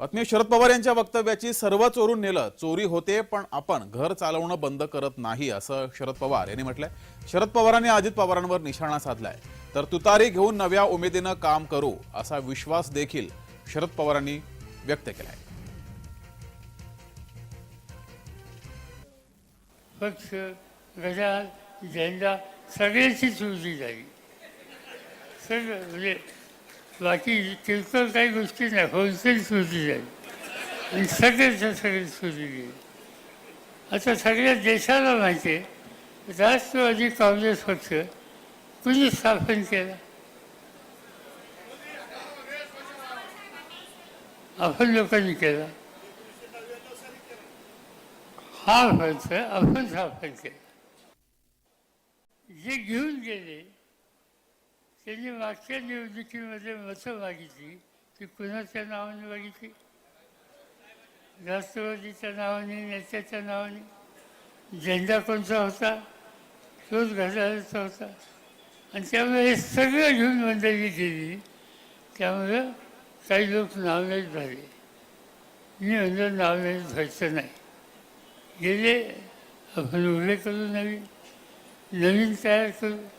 बातमी शरद पवार यांच्या वक्तव्याची सर्व चोरून नेलं. चोरी होते पण आपण घर चालवणं बंद करत नाही असं शरद पवार यांनी म्हटलंय. शरद पवारांनी अजित पवारांवर निशाणा साधलाय. तर तुतारी घेऊन नव्या उमेदीनं काम करू असा विश्वास देखील शरद पवारांनी व्यक्त केलाय. पक्ष गजा झेंडा सगळ्याची चुरली झाली. सगळं म्हणजे बाकी किरकोळ काही गोष्टी नाही. होलसेल सुरू जाईल आणि सगळ्याच्या सगळे सुरू गेली आता सगळ्या देशाला माहिती आहे राष्ट्रवादी काँग्रेस पक्ष कुणी स्थापन केला? आपण लोकांनी केला. हा फक्त आपण स्थापन केला. जे घेऊन गेले त्यांनी मागच्या निवडणुकीमध्ये मतं मागितली. ती कुणाच्या नावाने मागितली? राष्ट्रवादीच्या नावाने नेत्याच्या नावाने? झेंडा कोणता होता? तोच घड्याळाचा होता. आणि त्यामुळे हे सगळं घेऊन मंडळी गेली. त्यामुळं काही लोक नावलेच झाले मी म्हणलं नावलेच व्हायचं नाही. गेले आपण उभे करू नवीन. नवीन तयार करू.